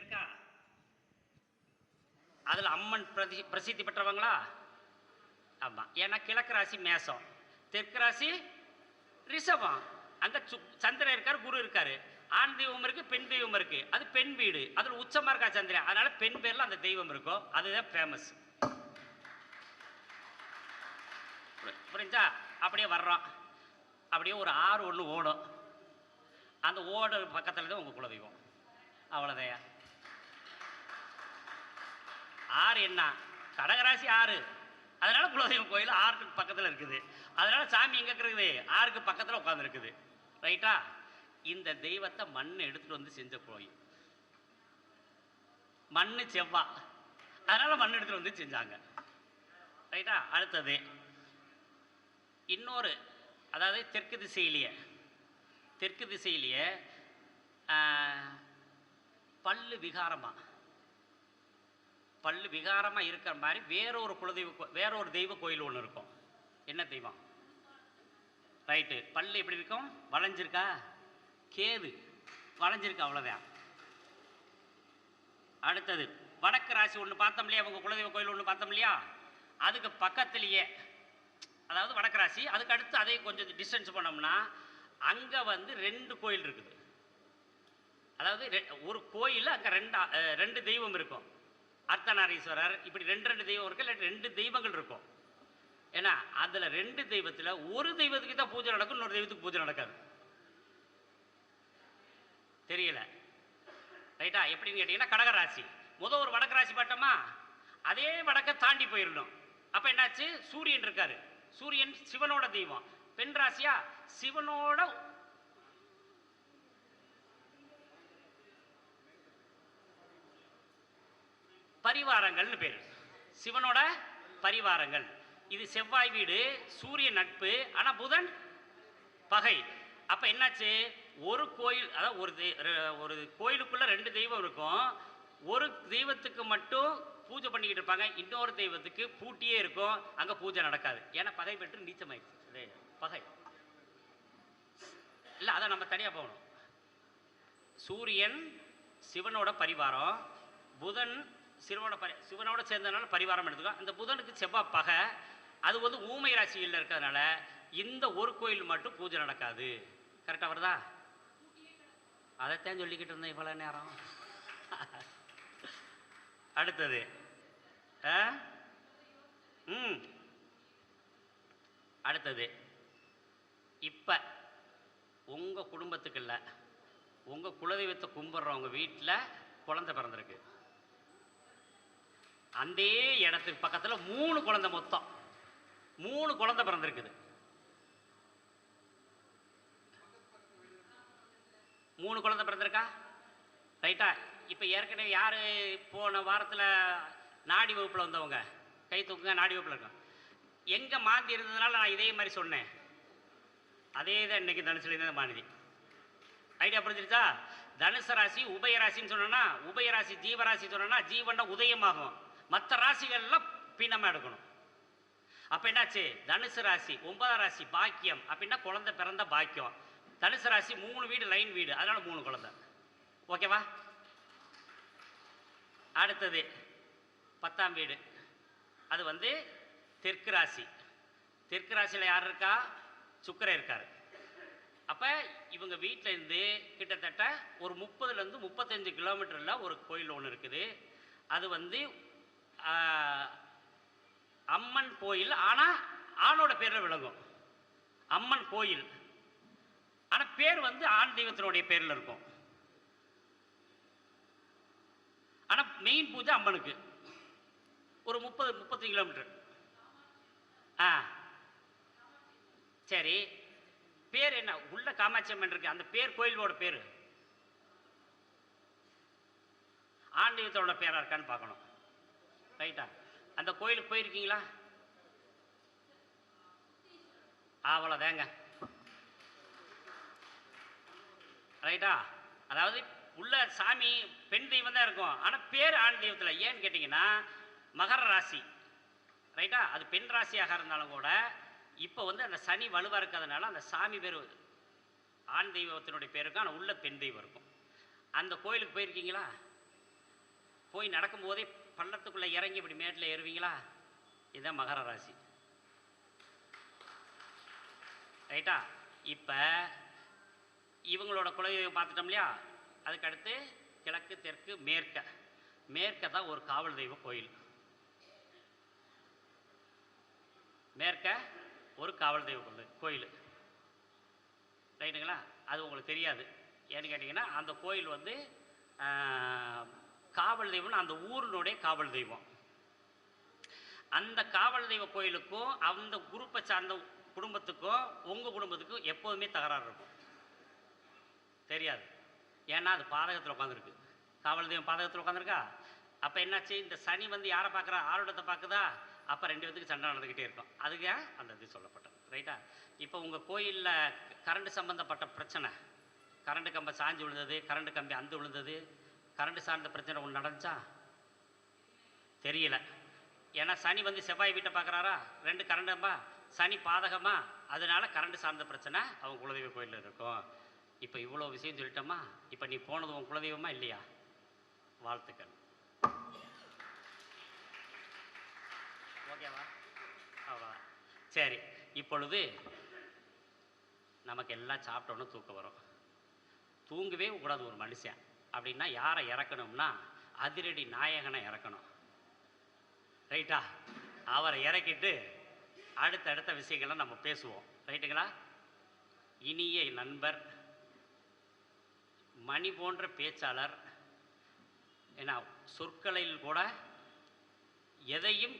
இருக்கா? அதில் அம்மன் பிரதி பிரசித்தி பெற்றவங்களா? ஆமாம் ஏன்னா கிழக்கு ராசி மேசம். தெற்கு ராசி ரிஷபம். அங்கே சு சந்திரன் இருக்கார் குரு இருக்காரு. ஆண் தெய்வம் இருக்கு பெண் தெய்வம் இருக்கு. அது பெண் வீடு. அதில் உச்சமாக இருக்கா சந்திரன்? அதனால பெண் பேரில் அந்த தெய்வம் இருக்கும் அதுதான் ஃபேமஸ் புரிஞ்சா? அப்படியே வர்றோம். அப்படியே ஒரு ஆறு ஒன்று ஓடும். அந்த ஓடு பக்கத்தில் தான் உங்கள் குலதெய்வம். அவ்வளோதையா ஆறு என்ன? கடகராசி ஆறு. அதனால குலதெய்வம் கோயில் ஆறுக்கு பக்கத்தில் இருக்குது. அதனால சாமி எங்கே இருக்குது? ஆறுக்கு பக்கத்தில் உட்காந்துருக்குது ரைட்டா? இந்த தெய்வத்தை மண் எடுத்துட்டு வந்து செஞ்ச கோயில். மண் செவ்வா. அதனால மண் எடுத்துட்டு வந்து செஞ்சாங்க. ரைட்டா? அடுத்தது இன்னொரு அதாவது தெற்கு திசையிலேயே தெற்கு திசையிலேயே பல்லு விகாரமாக பல்லு விகாரமாக இருக்கிற மாதிரி வேற ஒரு குலதெய்வ கோ- வேற ஒரு தெய்வ கோயில் ஒன்று இருக்கும். என்ன தெய்வம்? ரைட்டு. பல்லு எப்படி இருக்கும் வளைஞ்சிருக்கா? கேது. வளைஞ்சிருக்கு அவ்வளோதான் அடுத்தது வடக்கு ராசி ஒன்று பார்த்தோம் இல்லையா? உங்கள் குலதெய்வ கோயில் ஒன்று பார்த்தோம் இல்லையா? அதுக்கு பக்கத்துலேயே அதாவது வடக்கு ராசி அதுக்கு அடுத்து அதை கொஞ்சம் டிஸ்டன்ஸ் பண்ணோம்னா அங்கே வந்து ரெண்டு கோயில் இருக்குது. அதாவது ஒரு கோயில் அங்கே ரெண்டு ரெண்டு தெய்வம் இருக்கும். அர்த்தநாரீஸ்வரர் இப்படி ரெண்டு ரெண்டு தெய்வம் இருக்கு இல்லை ரெண்டு தெய்வங்கள் இருக்கும். ஏன்னா அதில் ரெண்டு தெய்வத்தில் ஒரு தெய்வத்துக்கு தான் பூஜை நடக்கும் இன்னொரு தெய்வத்துக்கு பூஜை நடக்காது. தெரியல. ரைட்டா? எப்படின்னு கேட்டிங்கன்னா கடகராசி முத ஒரு வடக்கு ராசி பாட்டோமா அதே வடக்கை தாண்டி போயிடணும் அப்போ என்னாச்சு? சூரியன் இருக்காரு. சூரியன் சிவனோட தெய்வம். பெண் ராசியா? சிவனோட பரிவாரங்கள்னு பேர். சிவனோட பரிவாரங்கள். இது செவ்வாய் வீடு சூரிய நட்பு ஆனால் புதன் பகை. அப்போ என்னாச்சு? ஒரு கோயில் அதாவது ஒரு தெய்- ஒரு கோயிலுக்குள்ள ரெண்டு தெய்வம் இருக்கும். ஒரு தெய்வத்துக்கு மட்டும் பூஜை பண்ணிக்கிட்டு இருப்பாங்க. இன்னொரு தெய்வத்துக்கு பூட்டியே இருக்கும். அங்கே பூஜை நடக்காது. ஏன்னா பகை பெற்று நீச்சமாயிடுச்சு. பகை. இல்லை அதை நம்ம தனியாக போகணும். சூரியன் சிவனோட பரிவாரம். புதன் சிவனோட பரி சிவனோட சேர்ந்ததுனால பரிவாரம் எடுத்துக்கோ. அந்த புதனுக்கு செவ்வாய் பகை. அது வந்து ஊமை ராசியில் இருக்கிறதுனால இந்த ஒரு கோயில் மட்டும் பூஜை நடக்காது. கரெக்டாக வருதா? அதைத்தான் சொல்லிக்கிட்டு இருந்தேன் இவ்வளோ நேரம். அடுத்தது. ஆ? ம். அடுத்தது. இப்போ உங்கள் குடும்பத்துக்கு இல்லை உங்கள் குலதெய்வத்தை கும்பிட்றவங்க வீட்டில் குழந்தை பிறந்திருக்கு. அந்த இடத்துக்கு பக்கத்தில் மூணு குழந்தை மொத்தம். மூணு குழந்தை பிறந்திருக்குது. மூணு குழந்தை பிறந்திருக்கா? ரைட்டா? இப்போ ஏற்கனவே யார் போன வாரத்தில் நாடி வகுப்பில் வந்தவங்க? கை தூக்குங்க நாடி வகுப்பில் இருக்கோம் எங்கே மாந்தி இருந்ததுனால நான் இதே மாதிரி சொன்னேன். அதே தான் இன்னைக்கு தனுசுல இருந்த மாநிதி. ஐடியா புரிஞ்சிருச்சா? தனுசு ராசி உபயராசின்னு சொன்னோன்னா உபயராசி ஜீவராசி சொன்னோன்னா ஜீவன்னா உதயமாகும். மற்ற ராசிகள்லாம் பின்னமாக எடுக்கணும். அப்போ என்னாச்சு? தனுசு ராசி ஒன்பதாம் ராசி பாக்கியம். அப்படின்னா குழந்தை பிறந்த பாக்கியம். தனுசு ராசி மூணு வீடு லைன் வீடு. அதனால மூணு குழந்தை. ஓகேவா? அடுத்தது பத்தாம் வீடு. அது வந்து தெற்கு ராசி. தெற்கு ராசியில் யார் இருக்கா? சுக்கரை இருக்கார். அப்போ இவங்க வீட்டில் இருந்து கிட்டத்தட்ட ஒரு முப்பதுலேருந்து முப்பத்தஞ்சு கிலோமீட்டரில் ஒரு கோயில் ஒன்று இருக்குது. அது வந்து அம்மன் கோயில் ஆனால் ஆணோட பேரில் விளங்கும். அம்மன் கோயில். ஆனால் பேர் வந்து ஆண் தெய்வத்தினுடைய பேரில் இருக்கும். ஆனால் மெயின் பூஜை அம்மனுக்கு. ஒரு முப்பது முப்பத்தஞ்சு கிலோமீட்டர். ஆ. சரி. பேர் என்ன? உள்ள காமாட்சி அம்மன் இருக்கு. அந்த பேர் கோயிலோட பேர். ஆண்டவத்தோட பேரா இருக்கான்னு பார்க்கணும். ரைட்டா அந்த கோயிலுக்கு போயிருக்கீங்களா? அவ்வளோதாங்க. ரைட்டா அதாவது உள்ள சாமி பெண் தெய்வம் தான் இருக்கும். ஆனால் பேர் ஆண் தெய்வத்தில். ஏன்னு கேட்டிங்கன்னா மகர ராசி. ரைட்டா அது பெண் ராசியாக இருந்தாலும் கூட இப்போ வந்து அந்த சனி வலுவாக இருக்கிறதுனால அந்த சாமி பேர் ஆண் தெய்வத்தினுடைய பேர் இருக்கும். ஆனால் உள்ள பெண் தெய்வம் இருக்கும். அந்த கோயிலுக்கு போயிருக்கீங்களா? போய் நடக்கும்போதே பள்ளத்துக்குள்ளே இறங்கி இப்படி மேட்டில் ஏறுவீங்களா? இதுதான் மகர ராசி. ரைட்டா? இப்போ இவங்களோட குலதெய்வம் பார்த்துட்டோம் இல்லையா? அதுக்கடுத்து கிழக்கு தெற்கு மேற்க. மேற்க தான் ஒரு காவல் தெய்வ கோயில். மேற்க ஒரு காவல் தெய்வ கோயில் கோயில். ரைட்டுங்களா? அது உங்களுக்கு தெரியாது. ஏன்னு கேட்டிங்கன்னா அந்த கோயில் வந்து காவல் தெய்வம்னு அந்த ஊரினுடைய காவல் தெய்வம். அந்த காவல் தெய்வ கோயிலுக்கும் அந்த குரூப்பை சார்ந்த குடும்பத்துக்கும் உங்கள் குடும்பத்துக்கும் எப்போதுமே தகராறு இருக்கும். தெரியாது. ஏன்னா அது பாதகத்தில் உட்காந்துருக்கு காவல் தெய்வம் பாதகத்தில் உட்காந்துருக்கா அப்போ என்னாச்சு? இந்த சனி வந்து யாரை பார்க்குறா? ஆரோடத்தை பார்க்குதா? அப்போ ரெண்டு பேத்துக்கு சண்டை நடந்துக்கிட்டே இருக்கும். அதுக்கு அந்த இது சொல்லப்பட்டது. ரைட்டா? இப்போ உங்கள் கோயிலில் கரண்ட் சம்மந்தப்பட்ட பிரச்சனை. கரண்ட் கம்பை சாஞ்சு விழுந்தது கரண்ட் கம்பி அந்து விழுந்தது கரண்ட் சார்ந்த பிரச்சனை ஒன்று நடந்துச்சா? தெரியல. ஏன்னா சனி வந்து செவ்வாய் வீட்டை பார்க்குறாரா? ரெண்டு கரண்டம்பா சனி பாதகமா? அதனால கரண்ட் சார்ந்த பிரச்சனை அவங்க குலதெய்வ கோயிலில் இருக்கும். இப்போ இவ்வளோ விஷயம் சொல்லிட்டோமா இப்போ நீ போனது உன் குலதெய்வமா இல்லையா? வாழ்த்துக்கள். ஓகேவா? அவ்வளோ சரி இப்பொழுது நமக்கு எல்லாம் சாப்பிட்டோன்னு தூக்கம் வரும். தூங்கவே கூடாது ஒரு மனுஷன். அப்படின்னா யாரை இறக்கணும்னா அதிரடி நாயகனை இறக்கணும். ரைட்டா? அவரை இறக்கிட்டு அடுத்தடுத்த விஷயங்களை நம்ம பேசுவோம். ரைட்டுங்களா? இனிய நண்பர் மணி போன்ற பேச்சாளர் ஏன்னா சொற்களில் கூட எதையும்